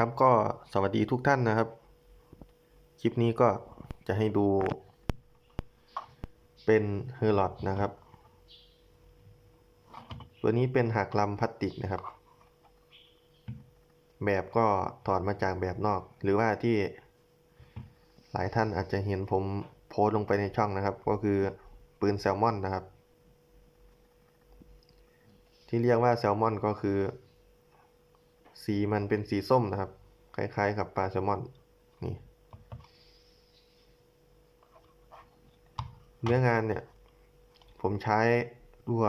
ครับก็สวัสดีทุกท่านนะครับ คลิปนี้ก็จะให้ดู เป็นเฮอร์ลอดนะครับ ตัวนี้เป็นหักลำพลาสติกนะครับ แบบก็ถอดมาจากแบบนอก หรือว่าที่หลายท่านอาจจะเห็นผมโพสลงไปในช่องนะครับ ก็คือปืนแซลมอนนะครับ ที่เรียกว่าแซลมอนก็คือ สีมันเป็นสีส้มนะครับ คล้ายๆ กับปลาแซลมอนนี่เนื้องานเนี่ย ผมใช้รัว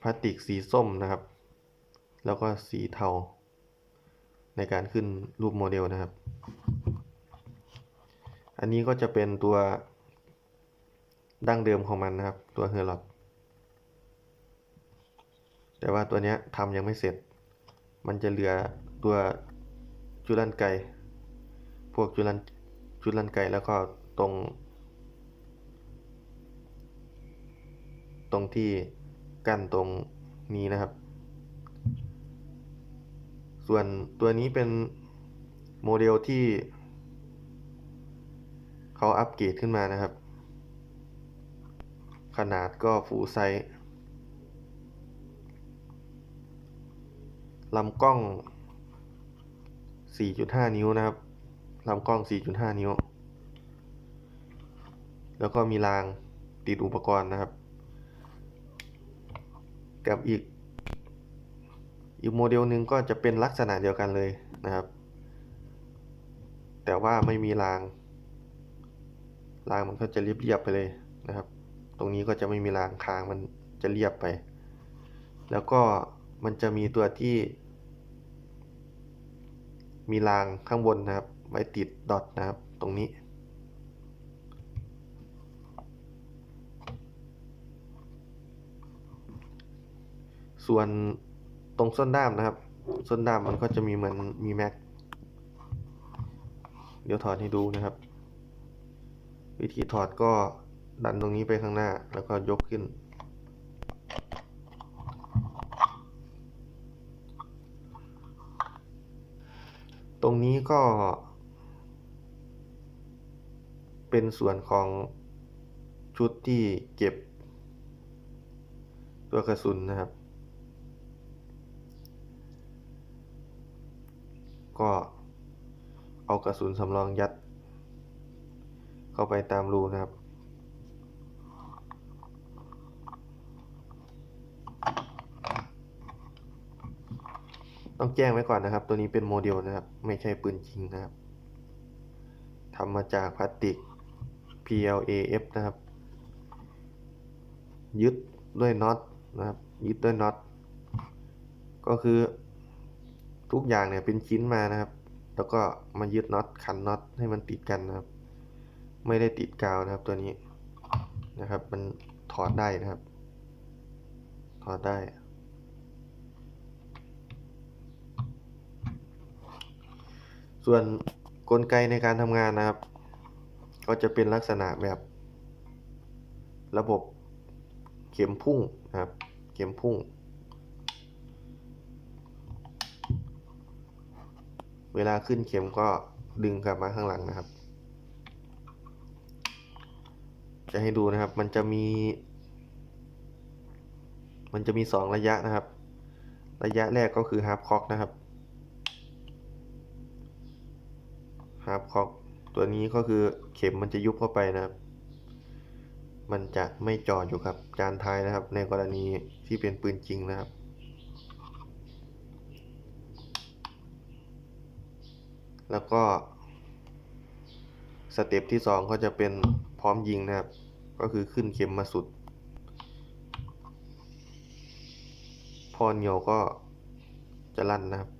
พลาสติกสีส้มนะครับ แล้วก็สีเทา ในการขึ้นรูปโมเดลนะครับ อันนี้ก็จะเป็นตัวดั้งเดิมของมันนะครับ ตัวเฮอร์ลอดแต่ว่าตัวนี้ทำยังไม่เสร็จ มันจะเหลือตัวจุลันไก พวกจุลันจุลันไกแล้วก็ตรง ตรงที่กั้นตรงนี้นะครับ ส่วนตัวนี้เป็นโมเดลที่เขาอัปเกรดขึ้นมานะครับ ขนาดก็ฟูไซส์ ลำกล้อง 4.5 นิ้วนะครับลำกล้อง 4.5 นิ้ว แล้วก็มีรางติดอุปกรณ์นะครับ กับอีก อีกโมเดลหนึ่งก็จะเป็นลักษณะเดียวกันเลยนะครับ แต่ว่าไม่มีราง รางมันก็จะเรียบๆไปเลยนะครับ ตรงนี้ก็จะไม่มีรางคางมันจะเรียบไป แล้วก็ มันจะมีตัวที่ มีรางข้างบนนะครับ ไว้ติดดอทนะครับตรงนี้ส่วนตรงส้นด้ามนะครับ ส้นด้ามมันก็จะมีเหมือนมีแม็ก เดี๋ยวถอดให้ดูนะครับ วิธีถอดก็ดันตรงนี้ไปข้างหน้าแล้วก็ยกขึ้น ตรงนี้ก็ เป็นส่วนของชุดที่เก็บ ตัวกระสุนนะครับ ก็เอากระสุนสำรองยัด เข้าไปตามรูนะครับ ต้องแจ้งไว้ก่อนนะครับ ตัวนี้เป็นโมเดลนะครับ ไม่ใช่ปืนจริงนะครับทำมาจากพลาสติก PLAF นะครับ ยึดด้วยน็อตนะครับ ยึดด้วยน็อต ก็คือทุกอย่างเนี่ยเป็นชิ้นมานะครับ แล้วก็มายึดน็อตขันน็อตให้มันติดกันนะครับ ไม่ได้ติดกาวนะครับตัวนี้นะครับ มันถอดได้นะครับ ถอดได้ ส่วนกลไกในการทำงานนะครับ ก็จะเป็นลักษณะแบบ ระบบเข็มพุ่งนะครับ เข็มพุ่ง เวลาขึ้นเข็มก็ดึงกลับมาข้างหลังนะครับ จะให้ดูนะครับมันจะมี มันจะมีสองระยะนะครับ ระยะแรกก็คือฮาร์ปคอกนะครับ ฮาร์ปคอกตัวนี้ก็คือเข็มมันจะยุบเข้าไปนะครับ มันจะไม่จ่ออยู่กับจานท้ายนะครับ ในกรณีที่เป็นปืนจริงนะครับแล้วก็สเต็ปที่สองก็จะเป็นพร้อมยิงนะครับ ก็คือขึ้นเข็มมาสุด พอเหนียวก็จะลั่นนะครับ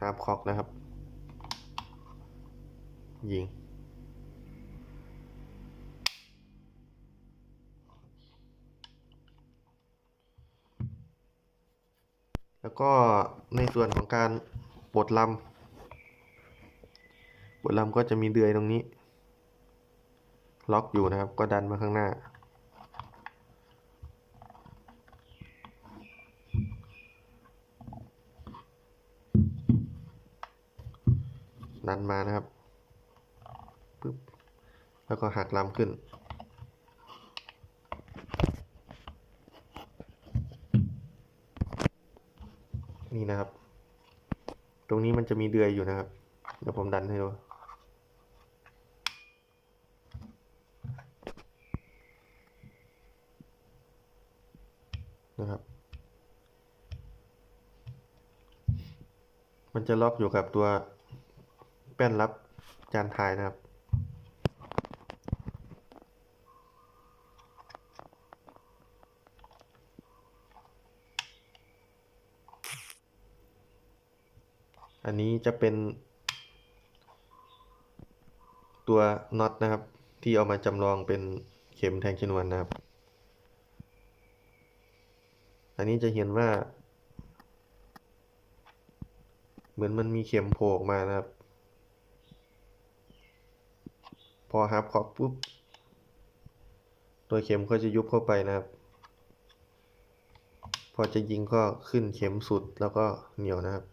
ฮาร์ปคอกนะครับ ยิง แล้วก็ในส่วนของการปลดลำปลดลำก็จะมีเดือยตรงนี้ ล็อกอยู่นะครับ ก็ดันมาข้างหน้า ดันมานะครับปึ๊บแล้วก็หักลำขึ้น นี่นะครับ ตรงนี้มันจะมีเดือยอยู่นะครับ เดี๋ยวผมดันให้ดูนะครับ มันจะล็อกอยู่กับตัว แป้นรับจานทายนะครับ อันนี้จะเป็น ตัวน็อตนะครับ ที่เอามาจำลองเป็นเข็มแทงชนวนนะครับ อันนี้จะเห็นว่า เหมือนมันมีเข็มโผล่ออกมานะครับ พอฮับขอบปุ๊บ ตัวเข็มก็จะยุบเข้าไปนะครับ พอจะยิงก็ขึ้นเข็มสุดแล้วก็เหนียวนะครับ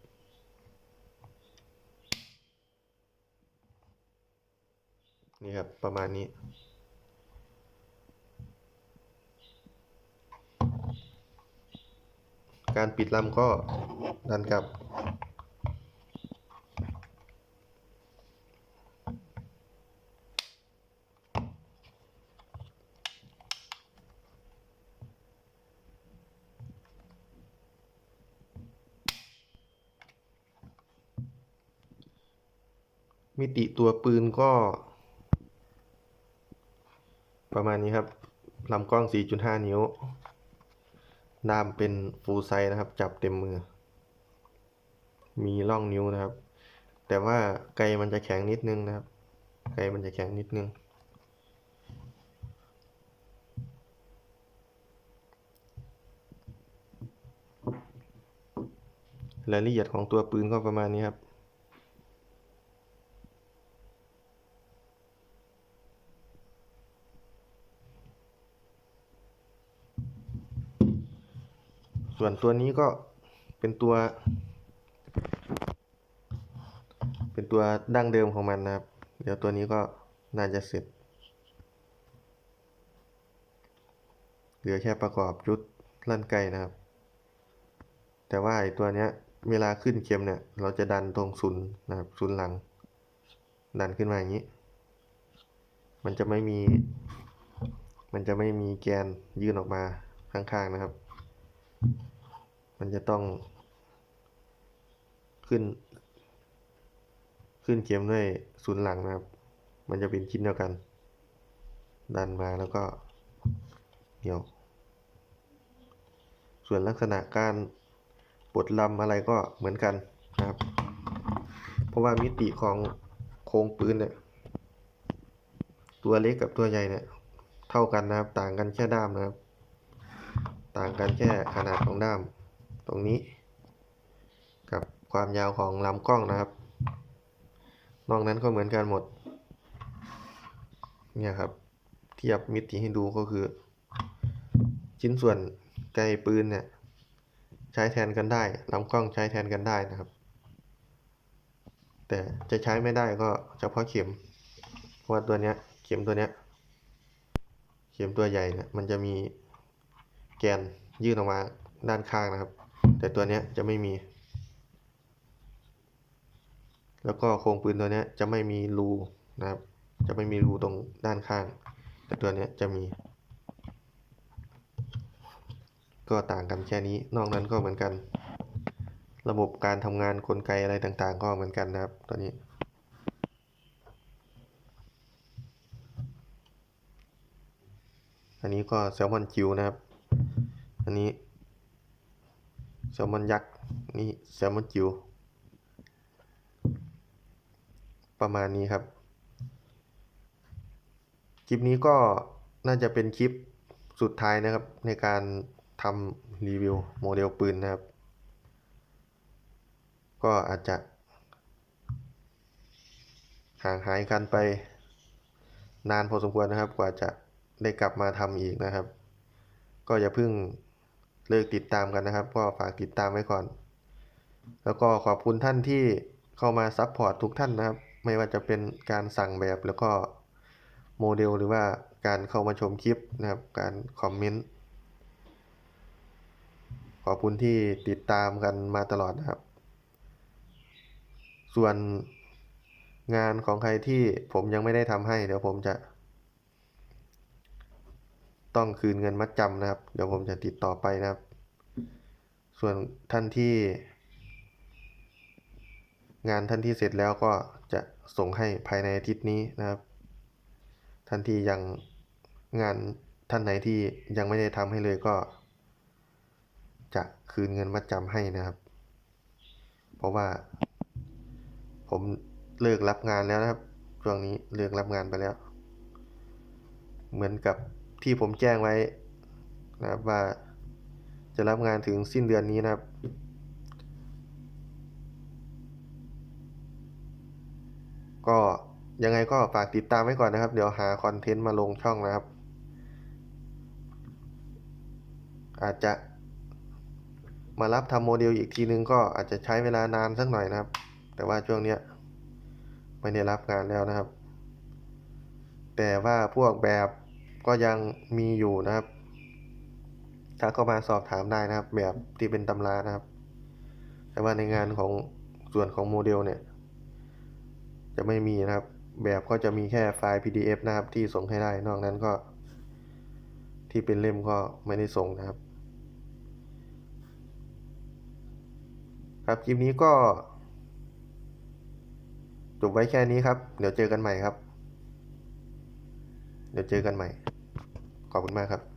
นี่ครับ ประมาณนี้ การปิดลำก็ดันกลับ มิติตัวปืนก็ ประมาณนี้ครับลำกล้อง 4.5 นิ้ว ด้ามเป็นฟูลไซส์นะครับ จับเต็มมือ มีร่องนิ้วนะครับ แต่ว่าไกลมันจะแข็งนิดนึงนะครับ ไกลมันจะแข็งนิดนึง รายละเอียดของตัวปืนก็ประมาณนี้ครับ ส่วนตัวนี้ก็เป็นตัว เป็นตัวดั้งเดิมของมันนะครับ เดี๋ยวตัวนี้ก็น่าจะเสร็จ เหลือแค่ประกอบชุดลั่นไกนะครับ แต่ว่าไอ้ตัวเนี้ยเวลาขึ้นเข็มเนี่ย เราจะดันตรงศูนย์นะครับศูนย์หลัง ดันขึ้นมาอย่างนี้ มันจะไม่มี มันจะไม่มีแกนยื่นออกมาข้างๆนะครับ มันจะต้องขึ้น ขึ้นเข็มด้วยศูนย์หลังนะครับ มันจะเป็นชิ้นเดียวกัน ดันมาแล้วก็เหนียว ส่วนลักษณะการปลดลำอะไรก็เหมือนกันนะครับ เพราะว่ามิติของโครงปืนเนี่ยตัวเล็กกับตัวใหญ่เนี่ยเท่ากันนะครับ ต่างกันแค่ด้ามนะครับ ต่างกันแค่ขนาดของด้ามตรงนี้ กับความยาวของลำกล้องนะครับ นอกนั้นก็เหมือนกันหมด เนี่ยครับ เทียบมิติให้ดูก็คือ ชิ้นส่วนไกลปืนเนี่ยใช้แทนกันได้ลำกล้องใช้แทนกันได้นะครับ แต่จะใช้ไม่ได้ก็เฉพาะเข็มเพราะว่าตัวเนี้ยเข็มตัวเนี้ยเข็มตัวใหญ่เนี่ยมันจะมี แกนยื่นออกมาด้านข้างนะครับ แต่ตัวนี้จะไม่มี แล้วก็โครงปืนตัวนี้จะไม่มีรูนะครับ จะไม่มีรูตรงด้านข้าง แต่ตัวนี้จะมี ก็ต่างกันแค่นี้ นอกนั้นก็เหมือนกัน ระบบการทำงานกลไกอะไรต่างๆ ก็เหมือนกันนะครับ ตัวนี้อันนี้ก็แซลมอนจิวนะครับ อันนี้แซลมอนยักษ์นี่แซลมอนจิวประมาณนี้ครับ คลิปนี้ก็น่าจะเป็นคลิปสุดท้ายนะครับ ในการทำรีวิวโมเดลปืนนะครับ ก็อาจจะ ห่างหายกันไปนานพอสมควรนะครับ กว่าจะได้กลับมาทำอีกนะครับ ก็อย่าเพิ่งเลิกติดตามกันนะครับ ก็ฝากติดตามไว้ก่อน แล้วก็ขอบคุณท่านที่เข้ามาซัพพอร์ตทุกท่านนะครับ ไม่ว่าจะเป็นการสั่งแบบแล้วก็โมเดลหรือว่าการเข้ามาชมคลิปนะครับ การคอมเมนต์ขอบคุณที่ติดตามกันมาตลอดนะครับ ส่วนงานของใครที่ผมยังไม่ได้ทำให้ เดี๋ยวผมจะ ต้องคืนเงินมัดจำนะครับ เดี๋ยวผมจะติดต่อไปนะครับ ส่วนท่านที่ งานท่านที่เสร็จแล้วก็จะส่งให้ภายในอาทิตย์นี้นะครับ ท่านที่ยังงานท่านไหนที่ยังไม่ได้ทำให้เลยก็ จะคืนเงินมัดจำให้นะครับ เพราะว่า ผมเลิกรับงานแล้วนะครับช่วงนี้เลิกรับงานไปแล้ว เหมือนกับ ที่ผมแจ้งไว้นะครับว่าจะรับงานถึงสิ้นเดือนนี้นะครับ ก็ยังไงก็ฝากติดตามไว้ก่อนนะครับ เดี๋ยวหาคอนเทนต์มาลงช่องนะครับ อาจจะมารับทำโมเดลอีกทีนึงก็อาจจะใช้เวลานานสักหน่อยนะครับ แต่ว่าช่วงเนี้ยไม่ได้รับงานแล้วนะครับ แต่ว่าพวกแบบ ก็ยังมีอยู่นะครับถ้าเข้ามาสอบถามได้นะครับ แบบที่เป็นตำรานะครับ แต่ว่าในงานของส่วนของโมเดลเนี่ย จะไม่มีนะครับ แบบก็จะมีแค่ไฟล์ PDF นะครับ ที่ส่งให้ได้ นอกนั้นก็ ที่เป็นเล่มก็ไม่ได้ส่งนะครับ ครับคลิปนี้ก็จบไว้แค่นี้ครับ เดี๋ยวเจอกันใหม่ครับ เดี๋ยวเจอกันใหม่ ขอบคุณมากครับ